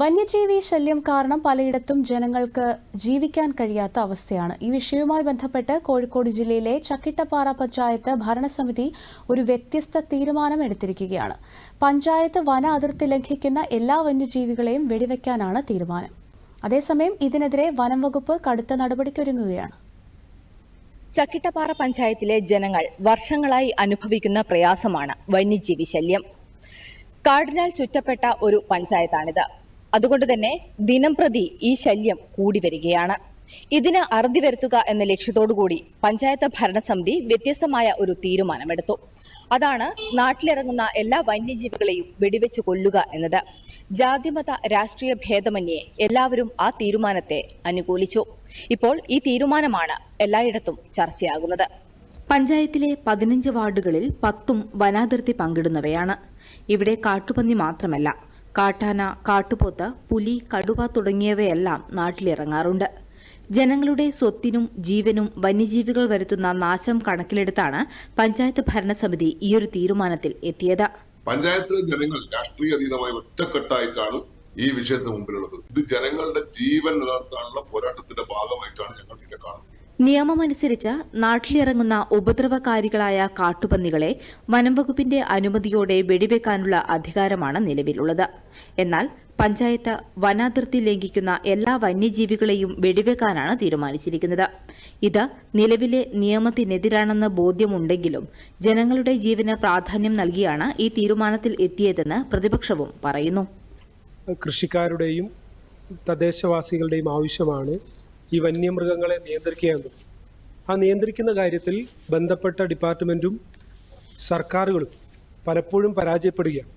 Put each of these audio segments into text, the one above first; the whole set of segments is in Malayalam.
വന്യജീവി ശല്യം കാരണം പലയിടത്തും ജനങ്ങൾക്ക് ജീവിക്കാൻ കഴിയാത്ത അവസ്ഥയാണ്. ഈ വിഷയവുമായി ബന്ധപ്പെട്ട് കോഴിക്കോട് ജില്ലയിലെ ചക്കിട്ടപ്പാറ പഞ്ചായത്ത് ഭരണസമിതി ഒരു വ്യത്യസ്ത തീരുമാനം എടുത്തിരിക്കുകയാണ് പഞ്ചായത്ത് വന അതിർത്തി ലംഘിക്കുന്ന എല്ലാ വന്യജീവികളെയും വെടിവെക്കാനാണ് തീരുമാനം. അതേസമയം ഇതിനെതിരെ വനം വകുപ്പ് കടുത്ത നടപടിക്കൊരുങ്ങുകയാണ്. ചക്കിട്ടപ്പാറ പഞ്ചായത്തിലെ ജനങ്ങൾ വർഷങ്ങളായി അനുഭവിക്കുന്ന പ്രയാസമാണ് വന്യജീവി ശല്യം. കാടിനാൽ ചുറ്റപ്പെട്ട ഒരു പഞ്ചായത്താണിത്. അതുകൊണ്ട് തന്നെ ദിനം പ്രതി ഈ ശല്യം കൂടി വരികയാണ്. ഇതിന് അറുതി വരുത്തുക എന്ന ലക്ഷ്യത്തോടുകൂടി പഞ്ചായത്ത് ഭരണസമിതി വ്യത്യസ്തമായ ഒരു തീരുമാനമെടുത്തു. അതാണ് നാട്ടിലിറങ്ങുന്ന എല്ലാ വന്യജീവികളെയും വെടിവെച്ച് കൊല്ലുക എന്നത്. ജാതിമത രാഷ്ട്രീയ ഭേദമന്യേ എല്ലാവരും ആ തീരുമാനത്തെ അനുകൂലിച്ചു. ഇപ്പോൾ ഈ തീരുമാനമാണ് എല്ലായിടത്തും ചർച്ചയാകുന്നത്. പഞ്ചായത്തിലെ പതിനഞ്ച് വാർഡുകളിൽ പത്തും വനാതിർത്തി പങ്കിടുന്നവയാണ്. ഇവിടെ കാട്ടുപന്നി മാത്രമല്ല കാട്ടാന കാട്ടുപോത്ത് പുലി കടുവ തുടങ്ങിയവയെല്ലാം നാട്ടിലിറങ്ങാറുണ്ട്. ജനങ്ങളുടെ സ്വത്തിനും ജീവനും വന്യജീവികൾ വരുത്തുന്ന നാശം കണക്കിലെടുത്താണ് പഞ്ചായത്ത് ഭരണസമിതി ഈയൊരു തീരുമാനത്തിൽ എത്തിയത്. പഞ്ചായത്തിലെ ജനങ്ങൾ രാഷ്ട്രീയ അതീതമായി ഒറ്റക്കെട്ടായിട്ടാണ് ഈ വിഷയത്തിന് മുമ്പിലുള്ളത്. ഇത് ജനങ്ങളുടെ ജീവൻ നിലനിർത്താനുള്ള പോരാട്ടത്തിന്റെ ഭാഗമായിട്ടാണ് ഞങ്ങൾ നിയമമനുസരിച്ച് നാട്ടിലിറങ്ങുന്ന ഉപദ്രവകാരികളായ കാട്ടുപന്നികളെ വനംവകുപ്പിന്റെ അനുമതിയോടെ വെടിവെക്കാനുള്ള അധികാരമാണ് നിലവിലുള്ളത്. എന്നാൽ പഞ്ചായത്ത് വനാതിർത്തി ലംഘിക്കുന്ന എല്ലാ വന്യജീവികളെയും വെടിവെക്കാനാണ് തീരുമാനിച്ചിരിക്കുന്നത്. ഇത് നിലവിലെ നിയമത്തിനെതിരാണെന്ന് ബോധ്യമുണ്ടെങ്കിലും ജനങ്ങളുടെ ജീവന് പ്രാധാന്യം നൽകിയാണ് ഈ തീരുമാനത്തിൽ എത്തിയതെന്ന് പ്രതിപക്ഷവും പറയുന്നു. കൃഷിക്കാരുടെയും തദ്ദേശവാസികളുടെയും ആവശ്യമാണ് ഈ വന്യമൃഗങ്ങളെ നിയന്ത്രിക്കുക എന്നത് ആ നിയന്ത്രിക്കുന്ന കാര്യത്തിൽ ബന്ധപ്പെട്ട ഡിപ്പാർട്ട്മെന്റും സർക്കാരുകളും പലപ്പോഴും പരാജയപ്പെടുകയാണ്.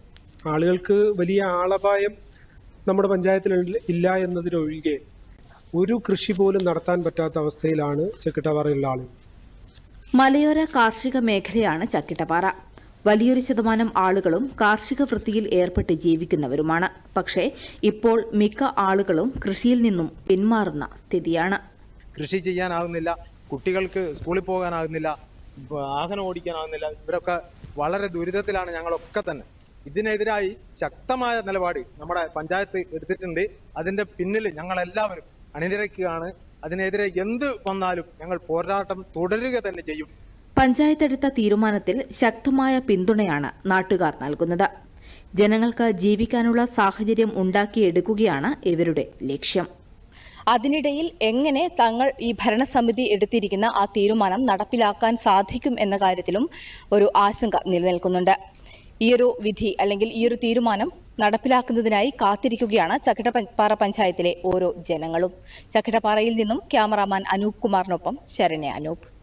ആളുകൾക്ക് വലിയ ആളപായം നമ്മുടെ പഞ്ചായത്തിൽ ഇല്ല എന്നതിനൊഴികെ ഒരു കൃഷി പോലും നടത്താൻ പറ്റാത്ത അവസ്ഥയിലാണ് ചെക്കിട്ടപാറയുള്ള ആളുകൾ. മലയോര കാർഷിക മേഖലയാണ് ചക്കിട്ടപ്പാറ വലിയൊരു ശതമാനം ആളുകളും കാർഷിക വൃത്തിയിൽ ഏർപ്പെട്ട് ജീവിക്കുന്നവരുമാണ്. പക്ഷേ ഇപ്പോൾ മിക്ക ആളുകളും കൃഷിയിൽ നിന്നും പിന്മാറുന്ന സ്ഥിതിയാണ്. കൃഷി ചെയ്യാനാകുന്നില്ല കുട്ടികൾക്ക് സ്കൂളിൽ പോകാനാകുന്നില്ല വാഹനം ഓടിക്കാനാകുന്നില്ല ഇവരൊക്കെ വളരെ ദുരിതത്തിലാണ് ഞങ്ങളൊക്കെ തന്നെ. ഇതിനെതിരായി ശക്തമായ നിലപാട് നമ്മുടെ പഞ്ചായത്ത് എടുത്തിട്ടുണ്ട്. അതിന്റെ പിന്നിൽ ഞങ്ങളെല്ലാവരും അണിനിരക്കുകയാണ്. അതിനെതിരെ എന്ത് വന്നാലും ഞങ്ങൾ പോരാട്ടം തുടരുക തന്നെ ചെയ്യും. പഞ്ചായത്ത് എടുത്ത തീരുമാനത്തിൽ ശക്തമായ പിന്തുണയാണ് നാട്ടുകാർ നൽകുന്നത്. ജനങ്ങൾക്ക് ജീവിക്കാനുള്ള സാഹചര്യം ഉണ്ടാക്കിയെടുക്കുകയാണ് ഇവരുടെ ലക്ഷ്യം. അതിനിടയിൽ എങ്ങനെ തങ്ങൾ ഈ ഭരണസമിതി എടുത്തിരിക്കുന്ന ആ തീരുമാനം നടപ്പിലാക്കാൻ സാധിക്കും എന്ന കാര്യത്തിലും ഒരു ആശങ്ക നിലനിൽക്കുന്നുണ്ട്. ഈയൊരു വിധി അല്ലെങ്കിൽ ഈയൊരു തീരുമാനം നടപ്പിലാക്കുന്നതിനായി കാത്തിരിക്കുകയാണ് ചക്കിട്ടപ്പാറ പഞ്ചായത്തിലെ ഓരോ ജനങ്ങളും. ചക്കിട്ടപ്പാറയിൽ നിന്നും ക്യാമറാമാൻ അനൂപ് കുമാറിനൊപ്പം ശരണ്യ അനൂപ്.